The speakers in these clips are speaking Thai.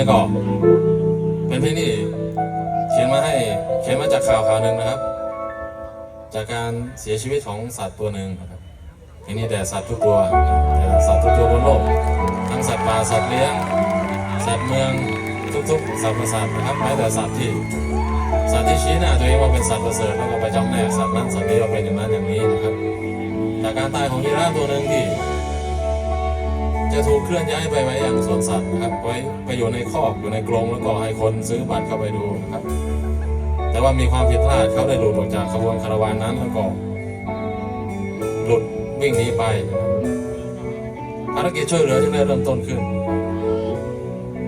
นี้ก็เป็นเพลงที่เขียนมาให้เขียนมาจากข่าวข่าวหนึ่งนะครับ จากการเสียชีวิตของสัตว์ตัวหนึ่งนะครับเพลงนี้แต่สัตว์ทุกตัวแต่สัตว์ทุกตัวบนโลก ทั้งสัตว์ป่าสัตว์เลี้ยงสัตว์เมืองทุกๆสัตว์ประสาทนะครับแม้แต่สัตว์ที่สัตว์ที่ชี้หน้าตัวเองว่าเป็นสัตว์ประเสริฐแล้วก็ไปจำแนกสัตว์นั้นสัตว์นี้ว่าเป็นอย่างนั้นอย่างนี้นะครับจากการตายของยีราฟตัวหนึ่งที่ จะถูกเคลื่อนย้ายไปไว้อย่างสวนสัตว์นะครับ ไว้ไปอยู่ในคอกอยู่ในกรงแล้วก็ให้คนซื้อบัตรเข้าไปดูนะครับ แต่ว่ามีความผิดพลาดเขาได้หลุดออกจากขบวนคาราวานนั้นแล้วก็หลุดวิ่งหนีไปนะครับภารกิจช่วยเหลือจึงได้เริ่มต้นขึ้น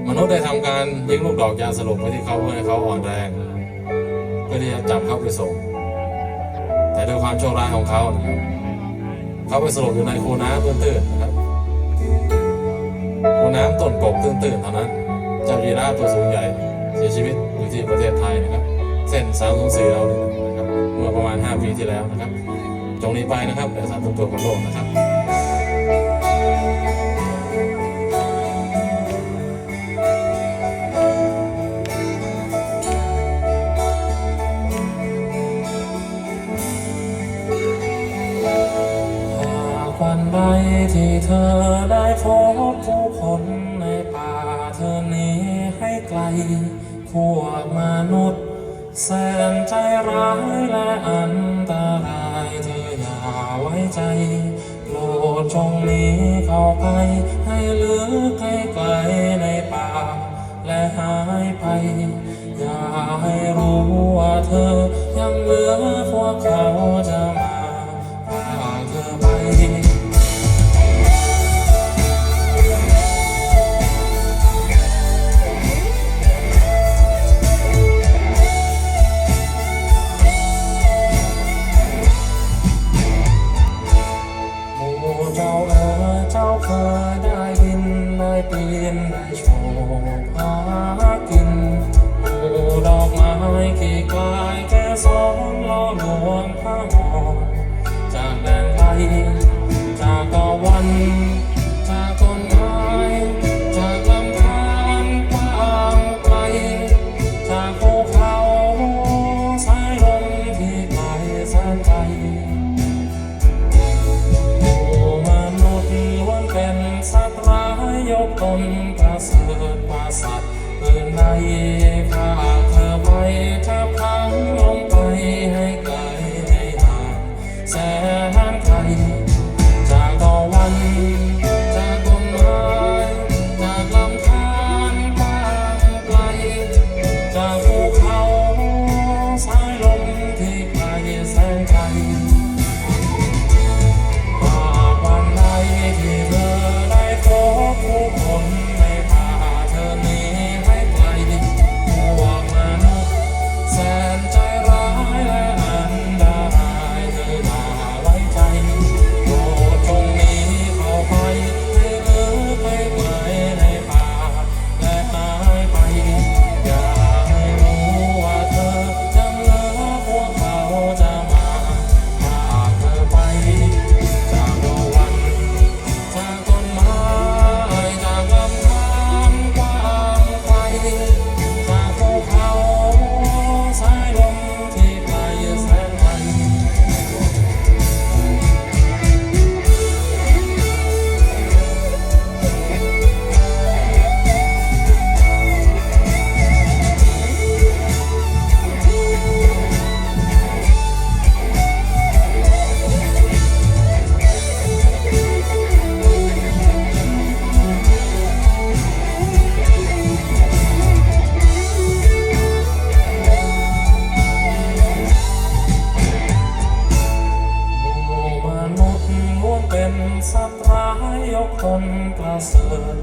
มนุษย์ได้ทำการยิงลูกดอกยาสลบไปที่เขาเพื่อให้เขาอ่อนแรงเพื่อที่จะจับเขาไปส่ง แต่ด้วยความโชคร้ายของเขานะครับเขาไปสลบอยู่ในคูน้ำตื้นๆนะครับ ต้นกบตื้นๆเท่านั้นเจ้ายีราฟตัวสูงใหญ่เสียชีวิตอยู่ที่ประเทศไทยนะครับ เส้นสายสูงสี่เราเนี่ยนะครับ เมื่อประมาณ 5 ปีที่แล้วนะครับจงนี้ไปนะครับเดี๋ยวสารตัวของโลกนะครับ พวกมนุษย์ แสนใจร้ายและอันตรายเธออย่าไว้ใจโปรดจงหนีเข้าไป ให้ลึกให้ไกลในป่า และหายไป อย่าให้รู้ว่าเธอยังเหลือพวกเขาจะมา เจ้าเอ๋ยเจ้าเคยได้ยินได้เปลี่ยนได้โชคหากิน ตนประเสริฐกว่าสัตว์อื่นใดพ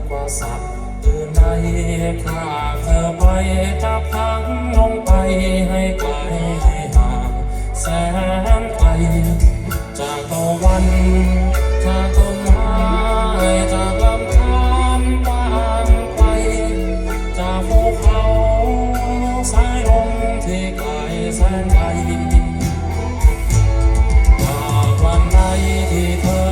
กว่าสัตว์อื่นใดพาเธอไปจับพังลงไปให้ไกลให้ห่างแสนไกลจากตะวันจากต้นไม้จากลำธารกว้างไกลจากภูเขาสายลมที่ไกลแสนไกลหากวันใดที่เธอ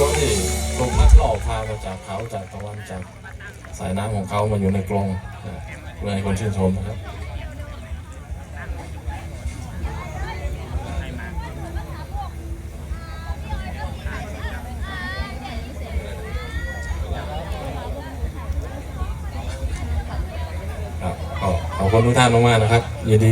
วตัวที่ถูกพัดหลอพามาจากเขาจากตะวันจากสายน้ำของเขามาอยู่ในกรงนะเพื่อให้คนชื่นชมนะครับครับขอบคุณทุกท่านมากๆนะครับยินดี